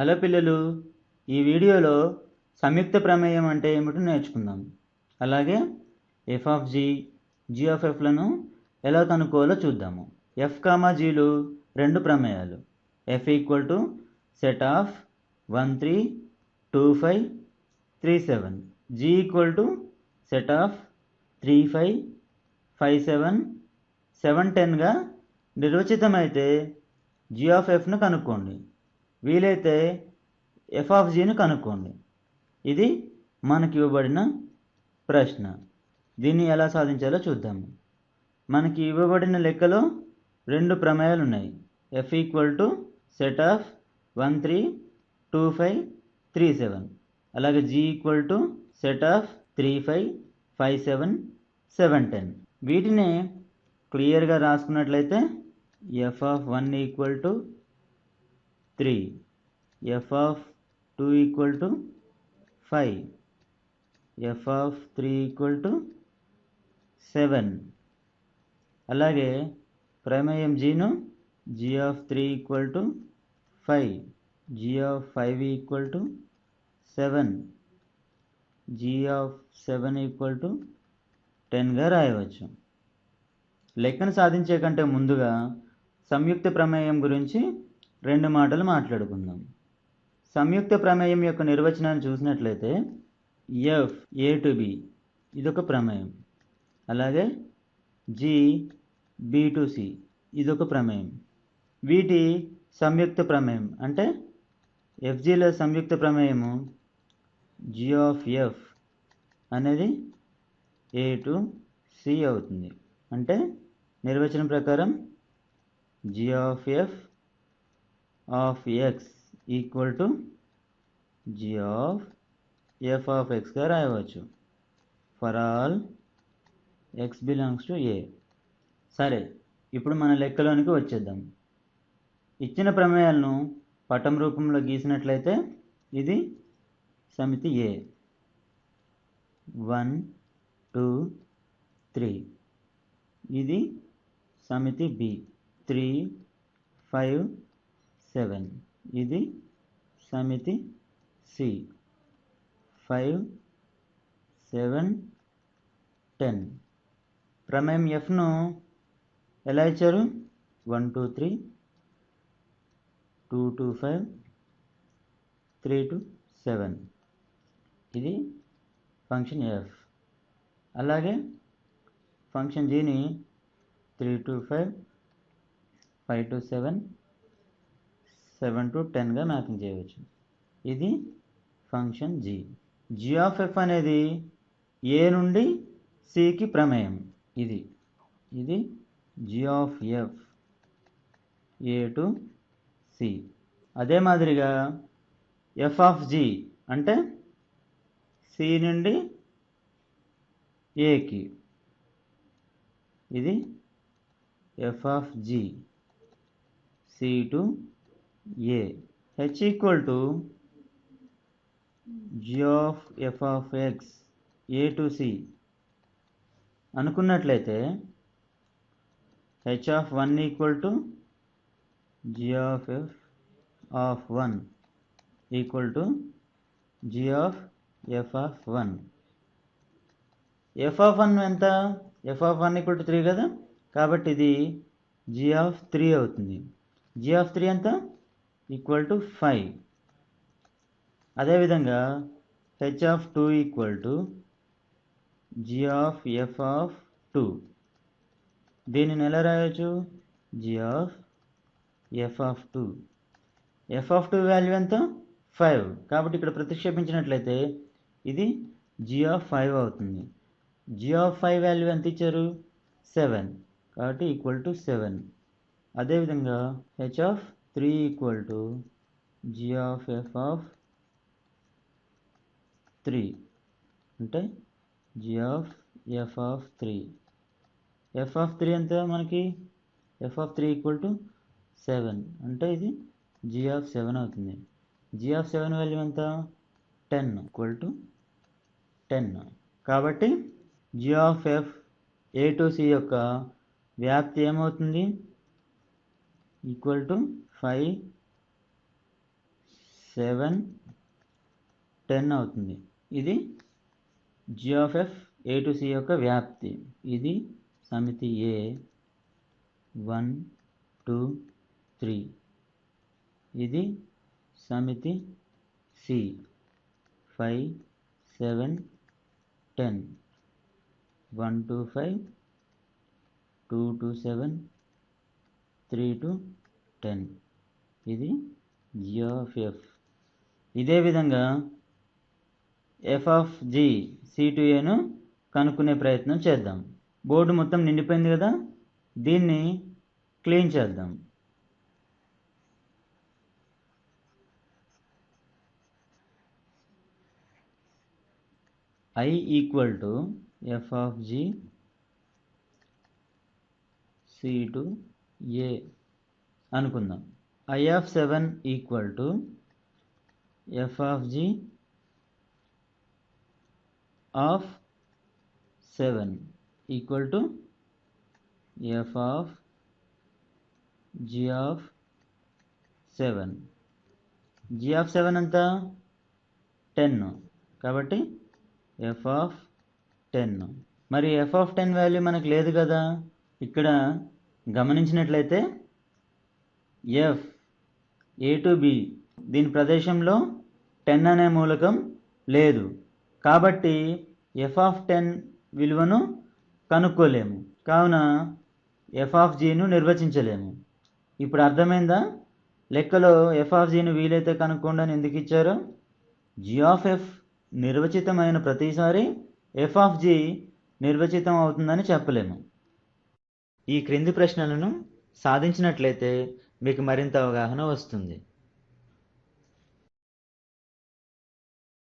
Hello పిల్లలు ఈ వీడియోలో సంయుక్త ప్రమేయం అంటే ఏమిటో నేర్చుకుందాం. అలాగే F of G G of ఎఫ్లను ఎలా కనుక్కోవాలో చూద్దాము. ఎఫ్ కామా జీలు రెండు ప్రమేయాలు. F equal to set of one three two five three seven G equal to set of three five five seven seven టెన్గా నిర్వచితమైతే జీ ఆఫ్ ఎఫ్ను కనుక్కోండి. వీలైతే ఎఫ్ ఆఫ్ జీని కనుక్కోండి. ఇది మనకి ఇవ్వబడిన ప్రశ్న. దీన్ని ఎలా సాధించాలో చూద్దాము మనకి ఇవ్వబడిన లెక్కలో రెండు ప్రమేయాలు ఉన్నాయి. F equal to set of one three two five three seven అలాగే G equal to set of three five five seven seven ten వీటిని క్లియర్గా రాసుకున్నట్లయితే F of one equal to three. F of two equal to five F of three equal to seven అలాగే ప్రమేయం జీను G of three equal to five G of five equal to seven G of seven equal to టెన్గా రాయవచ్చు. లెక్కను సాధించే కంటే ముందుగా సంయుక్త ప్రమేయం గురించి రెండు మాటలు మాట్లాడుకుందాం. సంయుక్త ప్రమేయం యొక్క నిర్వచనాన్ని చూసినట్లయితే ఎఫ్ ఏ టు బి ఇదొక ప్రమేయం. అలాగే జి బి టు సి ఇదొక ప్రమేయం. వీటి సంయుక్త ప్రమేయం అంటే ఎఫ్జీల సంయుక్త ప్రమేయము జి ఆఫ్ ఎఫ్ అనేది ఏ టు సి అవుతుంది. అంటే నిర్వచనం ప్రకారం g of f of x equal to g of f of ఎక్స్గా రాయవచ్చు. For all x belongs to A సరే ఇప్పుడు మన లెక్కలోనికి వచ్చేద్దాం. ఇచ్చిన ప్రమేయాలను పటం రూపంలో గీసినట్లయితే ఇది సమితి ఏ వన్ టూ త్రీ ఇది సమితి బి త్రీ ఫైవ్ సెవెన్ ఇది సమితి సి. ఫైవ్ సెవెన్ టెన్ ప్రమేయం ఎఫ్ను ఎలా ఇచ్చారు? One to three two to five three to seven ఇది ఫంక్షన్ ఎఫ్ అలాగే function జీని three to five five to seven seven to టెన్గా mapping చేయవచ్చు. ఇది function g g of f అనేది ఏ నుండి సికి ప్రమేయం. ఇది ఇది g of f A to C అదే మాదిరిగా ఎఫ్ ఆఫ్ జీ అంటే సి నుండి ఏకి ఇది f of g C to A h equal to g of f of x A to C అనుకున్నట్లయితే h of one equal to g of f of one equal to g of f of one f of one ఎంత? F of one equal to three కదా? కాబట్టి ఇది g of three అవుతుంది. G of three ఎంత? Equal to five అదేవిధంగా h of two equal to g of f of two దీనిని ఎలా రాయొచ్చు? G of f of two f of two value ఎంత? ఫైవ్ కాబట్టి ఇక్కడ ప్రతిక్షేపించినట్లయితే ఇది జి ఆఫ్ ఫైవ్ అవుతుంది. జి ఆఫ్ ఫైవ్ వాల్యూ ఎంత ఇచ్చారు? సెవెన్ కాబట్టి ఈక్వల్ టు సెవెన్ అదేవిధంగా h of three equal to g of f of three. అంటే g of f of three. F of three ఎంత మనకి? F of three equal to seven. అంటే ఇది g of seven అవుతుంది. G of seven value ఎంత? Ten equal to ten. కాబట్టి g of f A to C యొక్క వ్యాప్తి ఏమవుతుంది? Equal to five seven ten అవుతుంది. ఇది g of f A to C యొక్క వ్యాప్తి. ఇది సమితి ఏ వన్ టూ త్రీ. ఇది సమితి C five seven ten. One to five two to seven three to ten. ఇది జి ఆఫ్ ఎఫ్ ఇదే విధంగా f of g C to ఏను కనుక్కునే ప్రయత్నం చేద్దాం. బోర్డు మొత్తం నిండిపోయింది కదా? దీన్ని క్లీన్ చేద్దాం. I equal to f of g C to A అనుకుందాం. I of seven equal to f of g of seven equal to f of g of seven g of seven ఎంత? Ten కాబట్టి F of ten మరి F of ten value మనకు లేదు కదా. ఇక్కడ గమనించినట్లయితే F A to be దీని ప్రదేశంలో టెన్ అనే మూలకం లేదు. కాబట్టి ఎఫ్ ఆఫ్ టెన్ విలువను కనుక్కోలేము. కావున ఎఫ్ ఆఫ్ జీను నిర్వచించలేము. ఇప్పుడు అర్థమైందా? లెక్కలో ఎఫ్ ఆఫ్ జీను వీలైతే కనుక్కోండి అని ఎందుకు ఇచ్చారో? జీ ఆఫ్ ఎఫ్ నిర్వచితమైన ప్రతిసారి ఎఫ్ ఆఫ్ జీ నిర్వచితం అవుతుందని చెప్పలేము. ఈ క్రింది ప్రశ్నలను సాధించినట్లయితే మీకు మరింత అవగాహన వస్తుంది.